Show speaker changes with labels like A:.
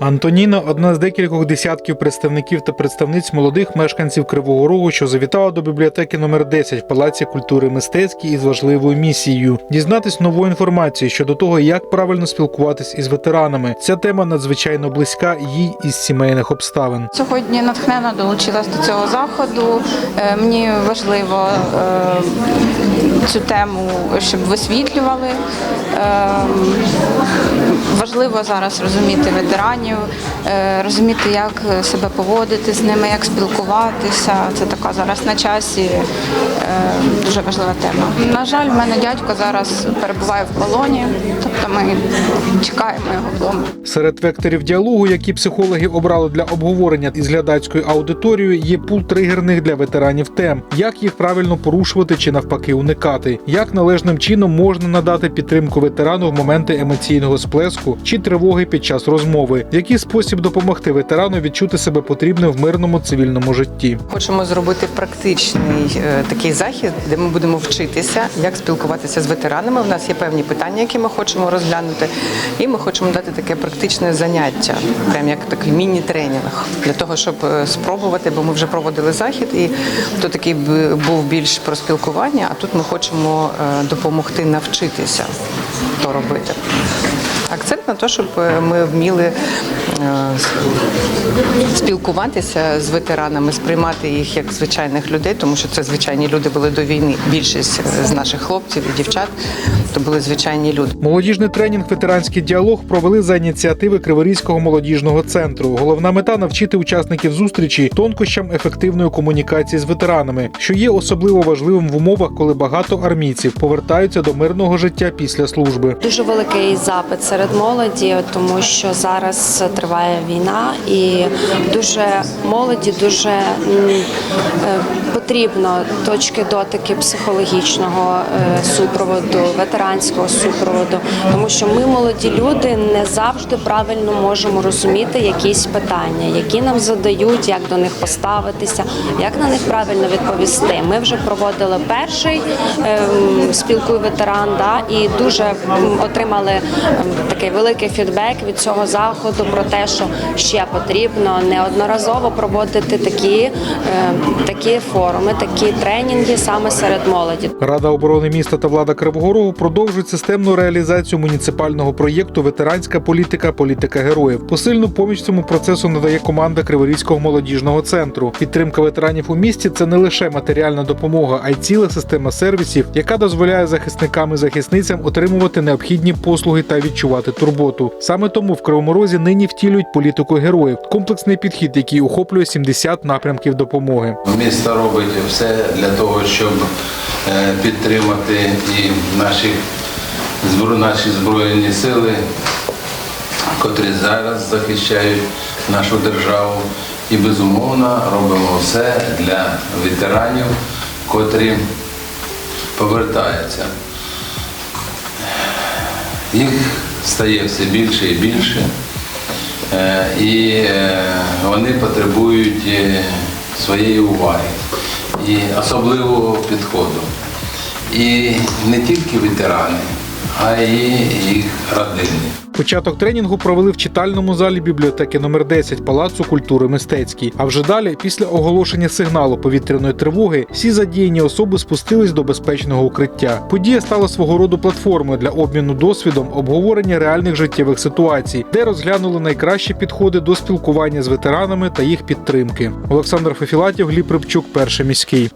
A: Антоніна одна з декількох десятків представників та представниць молодих мешканців Кривого Рогу, що завітала до бібліотеки номер 10 в Палаці культури мистецькій із важливою місією дізнатись нову інформацію щодо того, як правильно спілкуватись із ветеранами. Ця тема надзвичайно близька їй із сімейних обставин.
B: Сьогодні натхненно долучилась до цього заходу. Е, Мені важливо е, цю тему, щоб висвітлювали. Е, Важливо зараз розуміти ветеранів, е, розуміти, як себе поводити з ними, як спілкуватися. Це така зараз на часі е, дуже важлива тема. На жаль, в мене дядько зараз перебуває в полоні, тобто ми чекаємо його вдома.
A: Серед векторів діалогу, які психологи обрали для обговорення із глядацькою аудиторією, є пул тригерних для ветеранів тем, як їх правильно порушувати чи навпаки уникати, як належним чином можна надати підтримку ветерану в моменти емоційного сплеску чи тривоги під час розмови, який спосіб допомогти ветерану відчути себе потрібним в мирному цивільному житті.
C: Хочемо зробити практичний е, такий захід, де ми будемо вчитися, як спілкуватися з ветеранами. У нас є певні питання, які ми хочемо розглянути, і ми хочемо дати таке практичне заняття, прям як такий міні-тренінг, для того, щоб е, спробувати, бо ми вже проводили захід, і то такий був більш про спілкування. А тут ми хочемо е, допомогти навчитися то робити. Акцент на те, щоб ми вміли е, спілкуватися з ветеранами, сприймати їх як звичайних людей, тому що це звичайні люди були до війни. Більшість з наших хлопців і дівчат то були звичайні люди.
A: Молодіжний тренінг Ветеранський діалог провели за ініціативи Криворізького молодіжного центру. Головна мета навчити учасників зустрічі тонкощам ефективної комунікації з ветеранами, що є особливо важливим в умовах, коли багато армійців повертаються до мирного життя після служби.
D: Дуже великий запит серед молоді, тому що зараз триває війна, і дуже молоді дуже е, потрібно точки дотики психологічного е, супроводу, ветеранського супроводу, тому що ми, молоді люди, не завжди правильно можемо розуміти якісь питання, які нам задають, як до них поставитися, як на них правильно відповісти. Ми вже проводили перший ем, спілкуй ветеран, да, і дуже отримали ем, такий великий фідбек від цього заходу про те, що ще потрібно неодноразово проводити такі, ем, такі форуми, такі тренінги саме серед молоді.
A: Рада оборони міста та влада Кривого Рогу продовжують системну реалізацію муніципального проєкту Ветеранська політика, політика героїв. Посильну поміч цьому процесу надає команда Криворізького молодіжного центру. Підтримка ветеранів у місті це не лише матеріальна допомога, а й ціла система сервісів, яка дозволяє захисникам і захисницям отримувати необхідні послуги та відчувати турботу. Саме тому в Кривому Розі нині втілюють політику героїв, комплексний підхід, який охоплює 70 напрямків допомоги.
E: Місто робить все для того, щоб е, підтримати і наші, наші збройні сили, котрі зараз захищають нашу державу. І безумовно робимо все для ветеранів, котрі повертаються. Їх стає все більше і більше. Е, і е, вони потребують е, своєї уваги і особливого підходу. І не тільки ветерани, а й їх родини.
A: Початок тренінгу провели в читальному залі бібліотеки номер 10 Палацу культури мистецькій. А вже далі, після оголошення сигналу повітряної тривоги, всі задіяні особи спустились до безпечного укриття. Подія стала свого роду платформою для обміну досвідом, обговорення реальних життєвих ситуацій, де розглянули найкращі підходи до спілкування з ветеранами та їх підтримки. Олександр Фефілатів, Гліб Рибчук, перший міський.